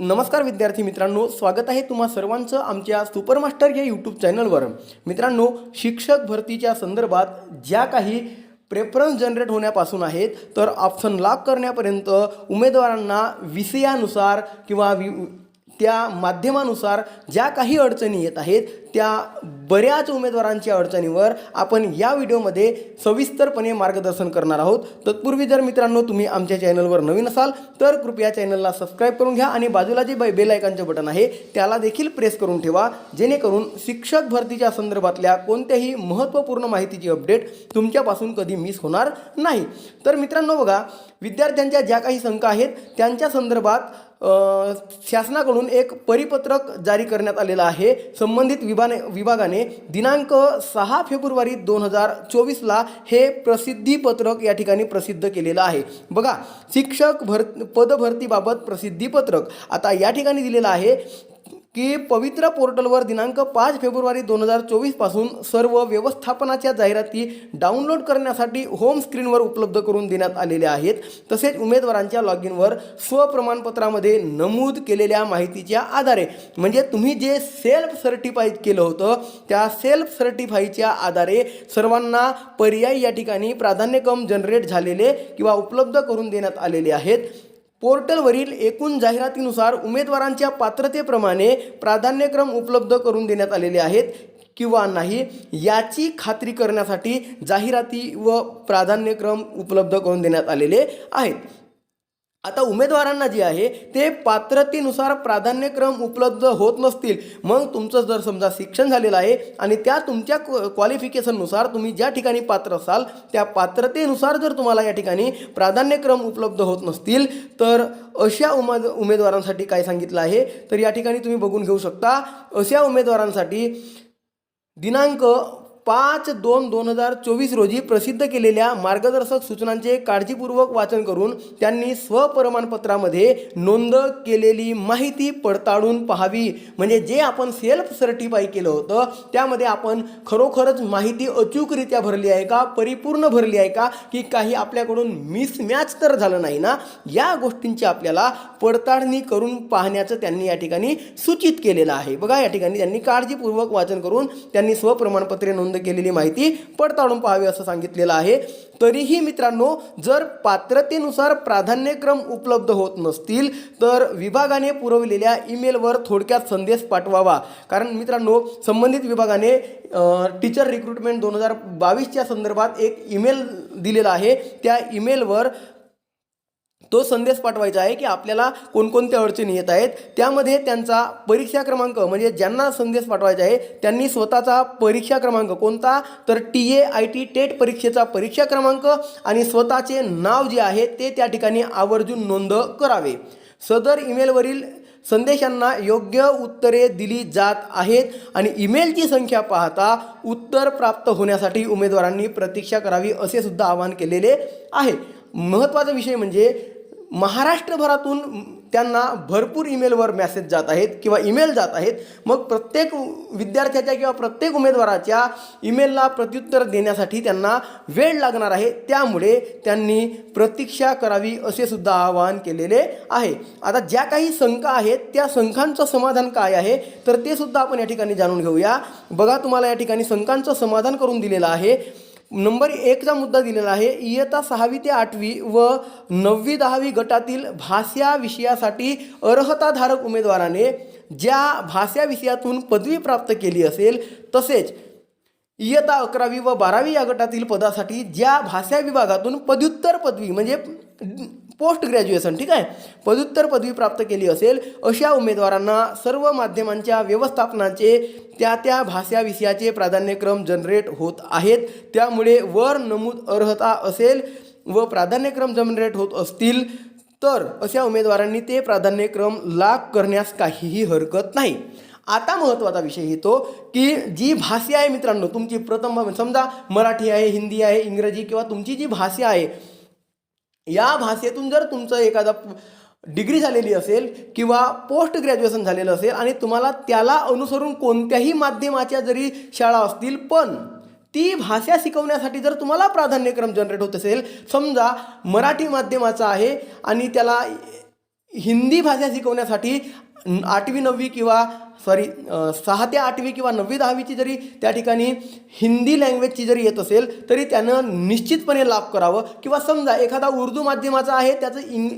नमस्कार विद्यार्थी मित्रांनो स्वागत आहे तुम्हा सर्वांचं आमच्या सुपरमास्टर या यूट्यूब चॅनलवर. मित्रांनो शिक्षक भरतीच्या संदर्भात ज्या काही प्रेफरन्स जनरेट होण्यापासून आहेत तर ऑप्शन लॉक करण्यापर्यंत उमेदवारांना विषयानुसार किंवा वि त्या माध्यमानुसार ज्या काही अडचणी येत आहेत त्या बऱ्याच उमेदवारांच्या अडचणीवर आपण या व्हिडिओमध्ये सविस्तरपणे मार्गदर्शन करणार आहोत. तत्पूर्वी जर मित्रांनो तुम्ही आमच्या चॅनलवर नवीन असाल तर कृपया चॅनलला सबस्क्राईब करून घ्या आणि बाजूला जे बै बेल बटन आहे त्याला देखील प्रेस करून ठेवा जेणेकरून शिक्षक भरतीच्या संदर्भातल्या कोणत्याही महत्त्वपूर्ण माहितीची अपडेट तुमच्यापासून कधी मिस होणार नाही. तर मित्रांनो बघा विद्यार्थ्यांच्या ज्या काही शंका आहेत त्यांच्या संदर्भात शासनाकडून एक परिपत्रक जारी करण्यात आलेलं आहे. संबंधित विभाने विभागाने दिनांक सहा फेब्रुवारी दोन हजार चोवीसला हे प्रसिद्धीपत्रक या ठिकाणी प्रसिद्ध केलेलं आहे. बघा शिक्षक भर पदभरतीबाबत प्रसिद्धीपत्रक. आता या ठिकाणी दिलेलं आहे की पवित्र पोर्टलवर दिनांक पाच फेब्रुवारी दोन हजार चोवीसपासून सर्व व्यवस्थापनाच्या जाहिराती डाउनलोड करण्यासाठी होम स्क्रीनवर उपलब्ध करून देण्यात आलेल्या आहेत. तसेच उमेदवारांच्या लॉग इनवर स्वप्रमाणपत्रामध्ये नमूद केलेल्या माहितीच्या आधारे म्हणजे तुम्ही जे सेल्फ सर्टिफाईड केलं होतं त्या सेल्फ सर्टिफाईच्या आधारे सर्वांना पर्याय या ठिकाणी प्राधान्यक्रम जनरेट झालेले किंवा उपलब्ध करून देण्यात आलेले आहेत. पोर्टलवरील एकूण जाहिरातीनुसार उमेदवारांच्या पात्रतेप्रमाणे प्राधान्यक्रम उपलब्ध करून देण्यात आलेले आहेत किंवा नाही याची खात्री करण्यासाठी जाहिराती व प्राधान्यक्रम उपलब्ध करून देण्यात आलेले आहेत. आता उमेदवारांना जे आहे ते पात्रतेनुसार प्राधान्यक्रम उपलब्ध होत नसतील. मग तुमचं जर समजा शिक्षण झालेलं आहे आणि त्या तुमच्या क्वालिफिकेशननुसार तुम्ही ज्या ठिकाणी पात्र असाल त्या पात्रतेनुसार जर तुम्हाला या ठिकाणी प्राधान्यक्रम उपलब्ध होत नसतील तर अशा उमेद उमेदवारांसाठी काय सांगितलं आहे? तर या ठिकाणी तुम्ही बघून घेऊ शकता अशा उमेदवारांसाठी दिनांक पाच दोन दोन हजार चोवीस रोजी प्रसिद्ध केलेल्या मार्गदर्शक सूचनांचे काळजीपूर्वक वाचन करून त्यांनी स्वप्रमाणपत्रामध्ये नोंद केलेली माहिती पडताळून पाहावी. म्हणजे जे आपण सेल्फ सर्टिफाय केलं होतं त्यामध्ये आपण खरोखरच माहिती अचूकरित्या भरली आहे का परिपूर्ण भरली आहे का की काही आपल्याकडून मिसमॅच तर झालं नाही ना या गोष्टींची आपल्याला पडताळणी करून पाहण्याचं त्यांनी या ठिकाणी सूचित केलेलं आहे. बघा या ठिकाणी त्यांनी काळजीपूर्वक वाचन करून त्यांनी स्वप्रमाणपत्रे नोंद केलेली माहिती पडताळून पाहावी असं सांगितलेलं आहे. तरीही मित्रांनो जर पात्रतेनुसार प्राधान्यक्रम उपलब्ध होत नसतील तर विभागाने पुरवलेल्या ईमेलवर थोडक्यात संदेश पाठवावा. कारण मित्रांनो संबंधित विभागाने टीचर रिक्रुटमेंट दोन हजार बावीसच्या संदर्भात एक ईमेल दिलेला आहे. त्या ईमेलवर तो संदेश पाठवायचा आहे की आपल्याला कोणकोणत्या अडचणी येत आहेत त्यामध्ये त्यांचा परीक्षा क्रमांक म्हणजे ज्यांना संदेश पाठवायचा आहे त्यांनी स्वतःचा परीक्षा क्रमांक कोणता? तर T A I T TET परीक्षेचा परीक्षा क्रमांक आणि स्वतःचे नाव जे आहे ते त्या ठिकाणी आवर्जून नोंद करावे. सदर ईमेलवरील संदेशांना योग्य उत्तरे दिली जात आहेत आणि ईमेलची संख्या पाहता उत्तर प्राप्त होण्यासाठी उमेदवारांनी प्रतीक्षा करावी असे सुद्धा आवाहन केलेले आहे. महत्त्वाचा विषय म्हणजे महाराष्ट्रभरातून त्यांना भरपूर ईमेलवर मेसेज जात आहेत किंवा ईमेल जात आहेत. मग प्रत्येक विद्यार्थ्याच्या किंवा प्रत्येक उमेदवाराच्या ईमेलला प्रत्युत्तर देण्यासाठी त्यांना वेळ लागणार आहे. त्यामुळे त्यांनी प्रतीक्षा करावी असे सुद्धा आवाहन केलेले आहे. आता ज्या काही शंका आहेत त्या शंकांचं समाधान काय आहे तर ते सुद्धा आपण या ठिकाणी जाणून घेऊया. बघा तुम्हाला या ठिकाणी शंकांचं समाधान करून दिलेलं आहे. नंबर एकचा मुद्दा दिलेला आहे. इयत्ता सहावी ते आठवी व नववी दहावी गटातील भाषा विषयासाठी अर्हताधारक उमेदवाराने ज्या भाषा विषयातून पदवी प्राप्त केली असेल तसेच इयत्ता अकरावी व बारावी या गटातील पदासाठी ज्या भाषा विभागातून पदव्युत्तर पदवी म्हणजे पोस्ट ग्रॅज्युएशन ठीक आहे? पदव्युत्तर पदवी प्राप्त केली असेल अशा उमेदवारांना सर्व माध्यमांच्या व्यवस्थापनाचे त्या त्या भाषा विषयाचे प्राधान्यक्रम जनरेट होत आहेत. त्यामुळे वर नमूद अर्हता असेल व प्राधान्यक्रम जनरेट होत असतील तर अशा उमेदवारांनी ते प्राधान्यक्रम लाग करण्यास काहीही हरकत नाही. आता महत्त्वाचा विषय येतो की जी भाषा आहे मित्रांनो तुमची प्रथम समजा मराठी आहे हिंदी आहे इंग्रजी किंवा तुमची जी भाषा आहे या भाषेतून जर तुमचं एखादा डिग्री झालेली असेल किंवा पोस्ट ग्रॅज्युएशन झालेलं असेल आणि तुम्हाला त्याला अनुसरून कोणत्याही माध्यमाच्या जरी शाळा असतील पण ती भाषा शिकवण्यासाठी जर तुम्हाला प्राधान्यक्रम जनरेट होत असेल समजा मराठी माध्यमाचा आहे आणि त्याला हिंदी भाषा शिकवण्यासाठी आठवी नववी किंवा सॉरी सहा ते आठवी किंवा नववी दहावीची जरी त्या ठिकाणी हिंदी लँग्वेजची जरी येत असेल तरी त्यानं निश्चितपणे लाभ करावं. किंवा समजा एखादा उर्दू माध्यमाचा आहे त्याचं इंग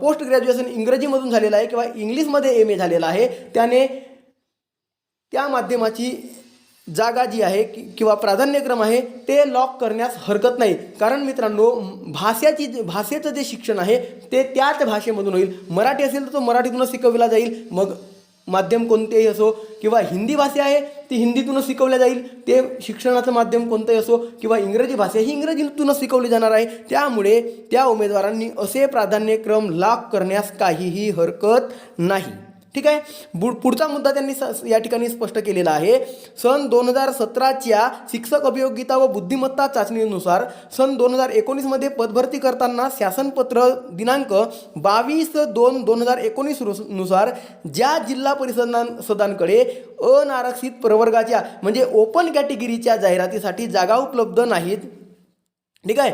पोस्ट ग्रॅज्युएशन इंग्रजीमधून झालेलं आहे किंवा इंग्लिशमध्ये एम ए झालेलं आहे त्याने त्या माध्यमाची जागा जी आहे कि- किंवा प्राधान्यक्रम आहे ते लॉक करण्यास हरकत नाही. कारण मित्रांनो भाषेची भाषाची भाषेचं जे शिक्षण आहे ते त्याच भाषेमधून होईल. मराठी असेल तर तो मराठीतूनच शिकवला जाईल. मग माध्यम कोणतेही असो किंवा हिंदी भाषा आहे ती हिंदीतूनच शिकवल्या जाईल. ते शिक्षणाचं माध्यम कोणतंही असो किंवा इंग्रजी भाषा ही इंग्रजीतूनच शिकवली जाणार आहे. त्यामुळे त्या उमेदवारांनी असे प्राधान्यक्रम लाभ करण्यास काहीही हरकत नाही. ठीक आहे? बु पुढचा मुद्दा त्यांनी स या ठिकाणी स्पष्ट केलेला आहे. सन दोन हजार सतराच्या शिक्षक अभियोगिता व बुद्धिमत्ता चाचणीनुसार सन दोन हजार एकोणीसमध्ये पदभरती करताना शासनपत्र दिनांक बावीस दोन दोन हजार एकोणीसनुसार ज्या जिल्हा परिषदां सदांकडे अनारक्षित प्रवर्गाच्या म्हणजे ओपन कॅटेगरीच्या जाहिरातीसाठी जागा उपलब्ध नाहीत. ठीक आहे?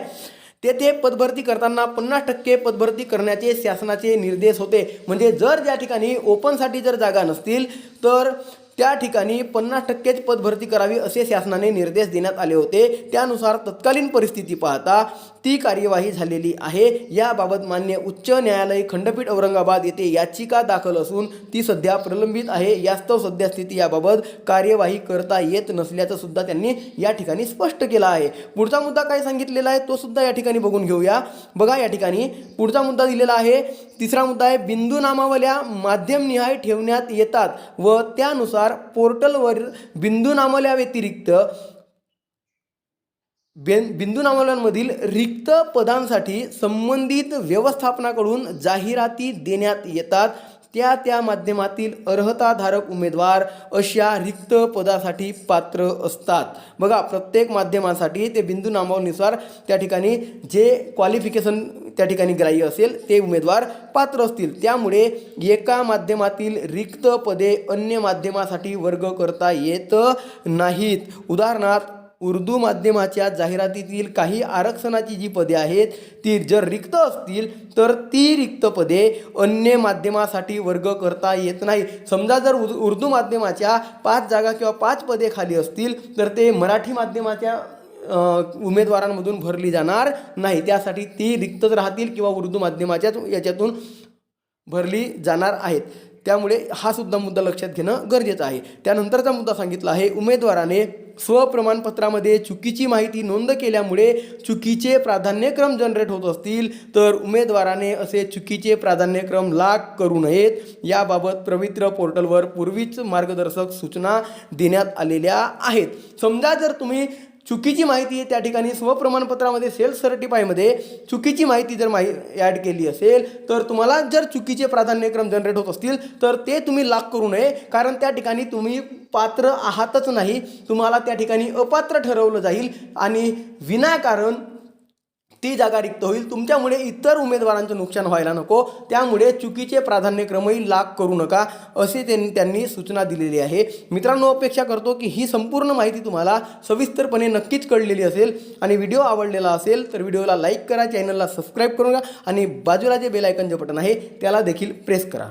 तेथे पदभरती करताना पन्नास टक्के पदभरती करण्याचे शासनाचे निर्देश होते. म्हणजे जर ज्या ठिकाणी ओपनसाठी जर जागा नसतील तर त्या ठिकाणी पन्नास टक्केच पदभरती करावी असे शासनाने निर्देश देण्यात आले होते. त्यानुसार तत्कालीन परिस्थिती पाहता ती कार्यवाही झालेली आहे. याबाबत मान्य उच्च न्यायालय खंडपीठ औरंगाबाद येथे याचिका दाखल असून ती सध्या प्रलंबित आहे. यास्तव सद्यस्थिती याबाबत कार्यवाही करता येत नसल्याचं सुद्धा त्यांनी या ठिकाणी स्पष्ट केलं आहे. पुढचा मुद्दा काय सांगितलेला आहे तो सुद्धा या ठिकाणी बघून घेऊया. बघा या ठिकाणी पुढचा मुद्दा दिलेला आहे. तिसरा मुद्दा आहे बिंदू नामावल्या माध्यमनिहाय ठेवण्यात येतात व त्यानुसार पोर्टलवर बिंदू नामल्याव्यतिरिक्त बेन बिंदू नामल्यांमधील रिक्त पदांसाठी संबंधित व्यवस्थापनाकडून जाहिराती देण्यात येतात. त्या त्या माध्यमातील अर्हताधारक उमेदवार अशा रिक्त पदासाठी पात्र असतात. बघा प्रत्येक माध्यमासाठी ते बिंदू नामावलीनुसार त्या ठिकाणी जे क्वालिफिकेशन त्या ठिकाणी ग्राह्य असेल ते उमेदवार पात्र असतील. त्यामुळे एका माध्यमातील रिक्त पदे अन्य माध्यमासाठी वर्ग करता येत नाहीत. उदाहरणार्थ उर्दू माध्यमाच्या जाहिरातीतील काही आरक्षणाची जी पदे आहेत ती जर रिक्त असतील तर ती रिक्त पदे अन्य माध्यमासाठी वर्ग करता येत नाही. समजा जर उर उर्दू माध्यमाच्या पाच जागा किंवा पाच पदे खाली असतील तर ते मराठी माध्यमाच्या उमेदवारांमधून भरली जाणार नाही. त्यासाठी ती रिक्तच राहतील किंवा उर्दू माध्यमाच्याच याच्यातून भरली जाणार आहेत. त्यामुळे हा सुद्धा मुद्दा लक्षात घेणं गरजेचं आहे. त्यानंतरचा मुद्दा सांगितला आहे उमेदवाराने स्वप्रमाणपत्रामध्ये चुकीची माहिती नोंद केल्यामुळे चुकीचे प्राधान्यक्रम जनरेट होत असतील तर उमेदवाराने असे चुकीचे प्राधान्यक्रम लाग करू नयेत. याबाबत पवित्र पोर्टलवर पूर्वीच मार्गदर्शक सूचना देण्यात आलेल्या आहेत. समजा जर तुम्ही चुकीची माहिती त्या ठिकाणी. स्वप्रमाणपत्रामध्ये सेल्फ सर्टिफायमध्ये चुकीची माहिती जर माहि ॲड केली असेल तर तुम्हाला जर चुकीचे प्राधान्यक्रम जनरेट होत असतील तर ते तुम्ही लाग करू नये. कारण त्या ठिकाणी तुम्ही पात्र आहातच नाही. तुम्हाला त्या ठिकाणी अपात्र ठरवलं जाईल. आणि विनाकारण ती जागा रिक्त होईल. तुमच्यामुळे इतर उमेदवारांचं नुकसान व्हायला नको. त्यामुळे चुकीचे प्राधान्यक्रमही लाग करू नका असे त्यांनी त्यांनी सूचना दिलेली आहे. मित्रांनो अपेक्षा करतो की ही संपूर्ण माहिती तुम्हाला सविस्तरपणे नक्कीच कळलेली असेल आणि व्हिडिओ आवडलेला असेल तर व्हिडिओला लाईक करा चॅनलला सबस्क्राईब करून घ्या आणि बाजूला जे बेल आयकन बटन आहे त्याला देखील प्रेस करा.